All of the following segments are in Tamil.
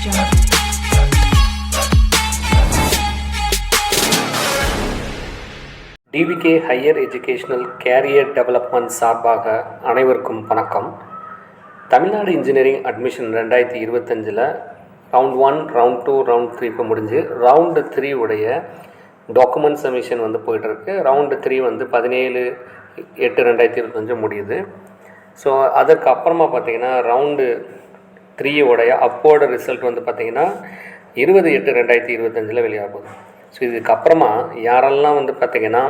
jungle. TVK higher educational career development சார்பாக அனைவருக்கும் வணக்கம் தமிழ்நாடு இன்ஜினியரிங் அட்மிஷன் ரெண்டாயிரத்தி இருபத்தஞ்சில் round one round two round three இப்போ முடிஞ்சு ரவுண்டு த்ரீ உடைய டாக்குமெண்ட் சப்மிஷன் வந்து போயிட்டுருக்கு ரவுண்டு த்ரீ வந்து பதினேழு எட்டு ரெண்டாயிரத்தி இருபத்தஞ்சு முடியுது ஸோ அதற்கு அப்புறமா பார்த்தீங்கன்னா ரவுண்டு த்ரீயோடைய அப்போட ரிசல்ட் வந்து பார்த்தீங்கன்னா இருபது எட்டு ரெண்டாயிரத்தி இருபத்தஞ்சில் வெளியாக போகுது. ஸோ இதுக்கப்புறமா யாரெல்லாம் வந்து பார்த்தீங்கன்னா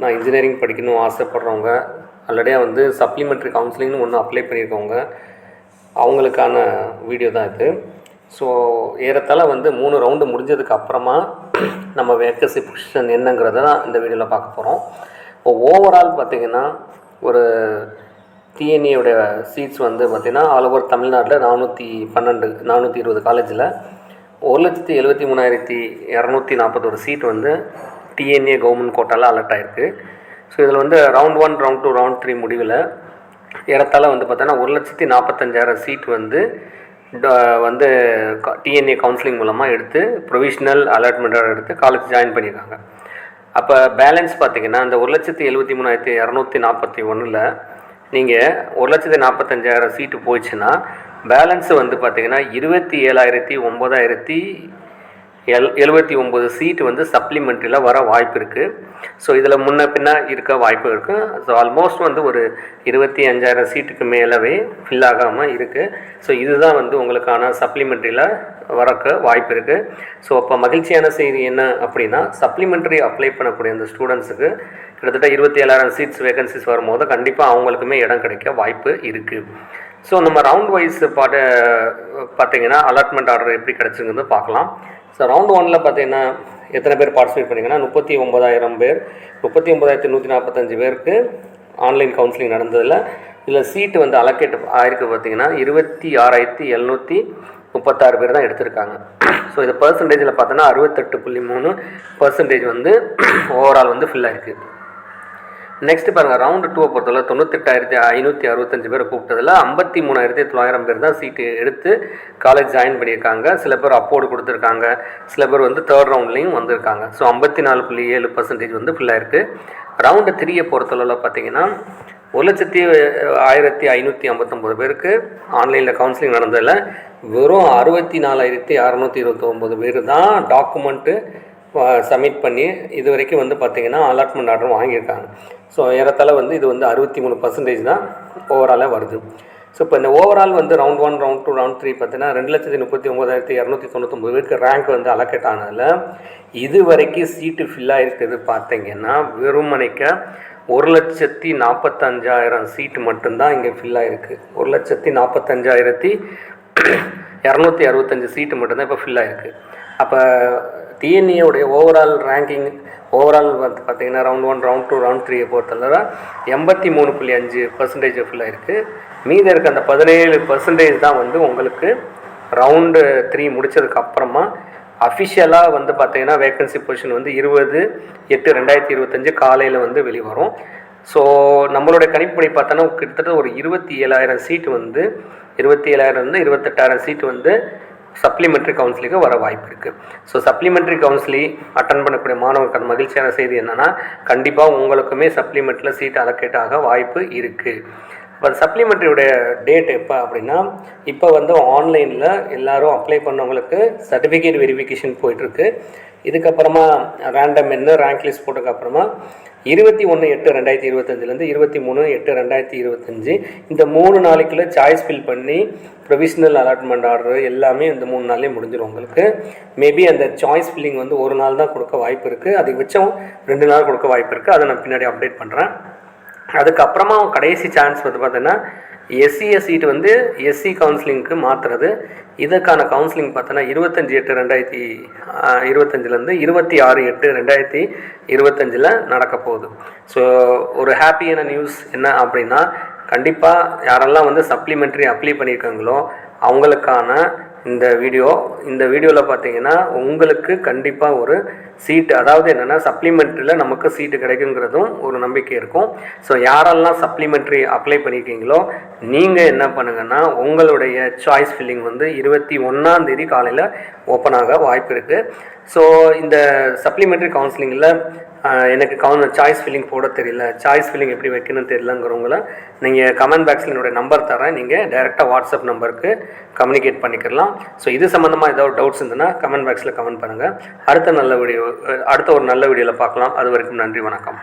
நான் இன்ஜினியரிங் படிக்கணும் ஆசைப்படுறவங்க ஆல்ரெடியாக வந்து சப்ளிமெண்ட்ரி கவுன்சிலிங்னு ஒன்று அப்ளை பண்ணியிருக்கவங்க அவங்களுக்கான வீடியோ தான் இது. ஸோ ஏறத்தாழ வந்து மூணு ரவுண்டு முடிஞ்சதுக்கு அப்புறமா நம்ம வேக்கன்சி பொசிஷன் என்னங்கிறத தான் இந்த வீடியோவில் பார்க்க போகிறோம் இப்போ ஓவரால் பார்த்தீங்கன்னா ஒரு டிஎன்ஏயோட சீட்ஸ் வந்து பார்த்திங்கன்னா ஆல் ஓவர் தமிழ்நாட்டில் நானூற்றி பன்னெண்டு நானூற்றி இருபது காலேஜில் ஒரு லட்சத்தி எழுபத்தி மூணாயிரத்தி இரநூத்தி நாற்பத்தொரு சீட் வந்து டிஎன்ஏ கவர்மெண்ட் கோட்டாவில் அலர்ட் ஆகிருக்கு ஸோ இதில் வந்து round one round two round three முடிவில் ஏறத்தாழ வந்து பார்த்தோன்னா ஒரு லட்சத்தி நாற்பத்தஞ்சாயிரம் சீட் வந்து ட- வந்து டிஎன்ஏ கவுன்சிலிங் மூலமாக எடுத்து ப்ரொவிஷ்னல் அலாட்மெண்ட்டாக எடுத்து காலேஜ் ஜாயின் பண்ணியிருக்காங்க அப்போ பேலன்ஸ் பார்த்தீங்கன்னா அந்த ஒரு லட்சத்தி எழுபத்தி மூணாயிரத்தி இரநூத்தி நாற்பத்தி ஒன்றில் நீங்கள் ஒரு லட்சத்து நாற்பத்தஞ்சாயிரம் சீட்டு போயிடுச்சுன்னா பேலன்ஸ் வந்து பார்த்தீங்கன்னா இருபத்தி ஏழாயிரத்தி ஒம்பதாயிரத்தி எல் எழுபத்தி ஒம்பது சீட்டு வந்து சப்ளிமெண்ட்ரியில் வர வாய்ப்பு இருக்குது ஸோ இதில் முன்ன பின்ன இருக்க வாய்ப்பு இருக்குது ஸோ ஆல்மோஸ்ட் வந்து ஒரு இருபத்தி அஞ்சாயிரம் சீட்டுக்கு மேலவே ஃபில் ஆகாமல் இருக்குது ஸோ இதுதான் வந்து உங்களுக்கான சப்ளிமெண்ட்ரியில் வரக்க வாய்ப்பு இருக்குது ஸோ அப்போ மகிழ்ச்சியான செய்தி என்ன அப்படின்னா சப்ளிமெண்ட்ரி அப்ளை பண்ணக்கூடிய அந்த ஸ்டூடெண்ட்ஸுக்கு கிட்டத்தட்ட இருபத்தி ஏழாயிரம் சீட்ஸ் வேகன்சிஸ் வரும்போது கண்டிப்பாக அவங்களுக்குமே இடம் கிடைக்க வாய்ப்பு இருக்குது ஸோ நம்ம ரவுண்ட் வைஸ் பாட்டு பார்த்தீங்கன்னா அலாட்மெண்ட் ஆர்டர் எப்படி கிடச்சிருங்கிறது பார்க்கலாம். ஸோ ரவுண்ட் ஒனில் பார்த்தீங்கன்னா எத்தனை பேர் பார்ட்டிசிபேட் பண்ணிங்கன்னா முப்பத்தி ஒம்பதாயிரம் பேர் முப்பத்தி ஒம்பதாயிரத்தி நூற்றி நாற்பத்தஞ்சு பேருக்கு ஆன்லைன் கவுன்சிலிங் நடந்ததில். இதில் சீட்டு வந்து அலக்கேட் ஆயிருக்கு பார்த்தீங்கன்னா இருபத்தி ஆறாயிரத்தி எழுநூற்றி முப்பத்தாறு பேர் தான் எடுத்திருக்காங்க. ஸோ இது பர்சன்டேஜில் பார்த்தோன்னா அறுபத்தெட்டு புள்ளி மூணு பர்சன்டேஜ் வந்து ஓவரால் வந்து ஃபில் ஆகிருக்கு நெக்ஸ்ட் பாருங்கள் ரவுண்டு டூவை பொறுத்தவரை தொண்ணூத்தெட்டாயிரத்தி ஐநூற்றி அறுபத்தஞ்சு பேர் கூப்பிட்டதில் ஐம்பத்தி மூணாயிரத்தி தொள்ளாயிரம் பேர் தான் சீட்டு எடுத்து காலேஜ் ஜாயின் பண்ணியிருக்காங்க. சில பேர் அப்போர்டு கொடுத்துருக்காங்க. சில பேர் வந்து தேர்ட் ரவுண்ட்லேயும் வந்திருக்காங்க. ஸோ ஐம்பத்தி நாலு புள்ளி ஏழு பர்சன்டேஜ் வந்து ஃபுல்லாக இருக்குது ரவுண்டு த்ரீயை பொறுத்தளவில் பார்த்தீங்கன்னா ஒரு லட்சத்தி ஆயிரத்தி ஐநூற்றி ஐம்பத்தொம்போது பேருக்கு ஆன்லைனில் கவுன்சிலிங் நடந்ததில் வெறும் அறுபத்தி நாலாயிரத்தி அறநூற்றி இருபத்தொம்போது பேர் தான் டாக்குமெண்ட்டு சப்மிட் பண்ணி இது வரைக்கும் வந்து பார்த்திங்கன்னா அலாட்மெண்ட் ஆர்டர் வாங்கியிருக்காங்க. ஸோ ஏறத்தாழ வந்து இது வந்து அறுபத்தி மூணு பர்சன்டேஜ் தான் ஓவராலாக வருது. ஸோ இப்போ இந்த ஓவரால் வந்து round one round two round three பார்த்தீங்கன்னா ரெண்டு லட்சத்தி முப்பத்தி ஒம்பதாயிரத்தி இரநூத்தி தொண்ணூத்தொம்பது பேருக்கு ரேங்க் வந்து அலோகேட் ஆனதில் இது வரைக்கும் சீட்டு ஃபில் ஆகிருக்கிறது பார்த்தீங்கன்னா வெறுமனைக்க ஒரு லட்சத்தி நாற்பத்தஞ்சாயிரம் சீட்டு மட்டும்தான் இங்கே ஃபில் ஆகிருக்கு ஒரு லட்சத்தி நாற்பத்தஞ்சாயிரத்தி இரநூத்தி அறுபத்தஞ்சு சீட்டு மட்டும்தான் இப்போ ஃபில் ஆகிருக்கு அப்போ டிஎன்ஏவுடைய ஓவரால் ரேங்கிங் ஓவரால் வந்து பார்த்தீங்கன்னா round one round two round த்ரீயை பொறுத்தளவு எண்பத்தி மூணு புள்ளி அஞ்சு பர்சன்டேஜ் ஃபுல்லாக இருக்குது மீதி இருக்க அந்த பதினேழு பர்சன்டேஜ் தான் வந்து உங்களுக்கு ரவுண்டு த்ரீ முடிச்சதுக்கு அப்புறமா அஃபிஷியலாக வந்து பார்த்தீங்கன்னா வேக்கன்சி பொசிஷன் வந்து இருபது எட்டு ரெண்டாயிரத்தி இருபத்தஞ்சு காலையில் வந்து வெளிவரும். ஸோ நம்மளுடைய கணிப்படி பார்த்தோன்னா கிட்டத்தட்ட ஒரு இருபத்தி ஏழாயிரம் சீட்டு வந்து இருபத்தி ஏழாயிரம் வந்து இருபத்தெட்டாயிரம் சீட்டு வந்து சப்ளிமெண்ட்ரி கவுன்சிலிங்கு வர வாய்ப்பு இருக்குது ஸோ சப்ளிமெண்ட்ரி கவுன்சிலிங் அட்டன் பண்ணக்கூடிய மாணவர்கள் மகிழ்ச்சியான செய்தி என்னென்னா கண்டிப்பாக உங்களுக்குமே சப்ளிமெண்ட்டில் சீட் அலோகேட் ஆக வாய்ப்பு இருக்குது பட் சப்ளிமெண்ட்ரியுடைய டேட் எப்போ அப்படின்னா இப்போ வந்து ஆன்லைனில் எல்லோரும் அப்ளை பண்ணவங்களுக்கு சர்டிஃபிகேட் வெரிஃபிகேஷன் போயிட்டுருக்கு. இதுக்கப்புறமா ரேண்டம் என்ன ரேங்க் லிஸ்ட் போட்டதுக்கப்புறமா இருபத்தி ஒன்று எட்டு ரெண்டாயிரத்தி இருபத்தஞ்சிலேருந்து இருபத்தி மூணு எட்டு ரெண்டாயிரத்தி இருபத்தஞ்சி இந்த மூணு நாளைக்குள்ளே சாய்ஸ் ஃபில் பண்ணி ப்ரொவிஷனல் அலாட்மெண்ட் ஆர்டர் எல்லாமே இந்த மூணு நாள்லேயே முடிஞ்சிடும் உங்களுக்கு. மேபி அந்த சாய்ஸ் ஃபில்லிங் வந்து ஒரு நாள் தான் கொடுக்க வாய்ப்பு இருக்குது அதிகபட்சம் ரெண்டு நாள் கொடுக்க வாய்ப்பு இருக்குது அதை நான் பின்னாடி அப்டேட் பண்ணுறேன் அதுக்கப்புறமா கடைசி சான்ஸ் வந்து பார்த்தீங்கன்னா எஸ்சிஎஸ் சீட் வந்து எஸ்சி கவுன்சிலிங்க்கு மாற்றுறது இதற்கான கவுன்சிலிங் பார்த்தோன்னா இருபத்தஞ்சி எட்டு ரெண்டாயிரத்தி இருபத்தஞ்சிலேருந்து இருபத்தி ஆறு எட்டு ரெண்டாயிரத்தி இருபத்தஞ்சில் நடக்க போகுது. ஸோ ஒரு ஹாப்பியான நியூஸ் என்ன அப்படின்னா கண்டிப்பாக யாரெல்லாம் வந்து சப்ளிமெண்ட்ரி அப்ளை பண்ணியிருக்காங்களோ அவங்களுக்கான இந்த வீடியோ இந்த வீடியோவில் பார்த்தீங்கன்னா உங்களுக்கு கண்டிப்பாக ஒரு சீட்டு அதாவது என்னென்னா சப்ளிமெண்ட்ரியில் நமக்கு சீட்டு கிடைக்குங்கிறதும் ஒரு நம்பிக்கை இருக்கும். ஸோ யாரெல்லாம் சப்ளிமெண்ட்ரி அப்ளை பண்ணியிருக்கீங்களோ நீங்கள் என்ன பண்ணுங்கன்னா உங்களுடைய சாய்ஸ் ஃபில்லிங் வந்து இருபத்தி ஒன்றாந்தேதி காலையில் ஓப்பன் ஆக வாய்ப்பு இருக்குது ஸோ இந்த சப்ளிமெண்ட்ரி கவுன்சிலிங்கில் எனக்கு கவுன் சாய்ஸ் ஃபில்லிங் போட தெரியல. சாய்ஸ் ஃபில்லிங் எப்படி வைக்கணும்னு தெரியலங்கிறவங்கள நீங்கள் கமெண்ட் பாக்ஸில் என்னுடைய நம்பர் தரேன். நீங்கள் டேரெக்டாக வாட்ஸ்அப் நம்பருக்கு கம்யூனிகேட் பண்ணிக்கலாம். ஸோ இது சம்மந்தமாக ஏதாவது டவுட்ஸ் இருந்ததுன்னா கமெண்ட் பாக்ஸில் கமெண்ட் பண்ணுங்கள் அடுத்த நல்ல வீடியோ அடுத்த ஒரு நல்ல வீடியோவில் பார்க்கலாம். அது வரைக்கும் நன்றி வணக்கம்.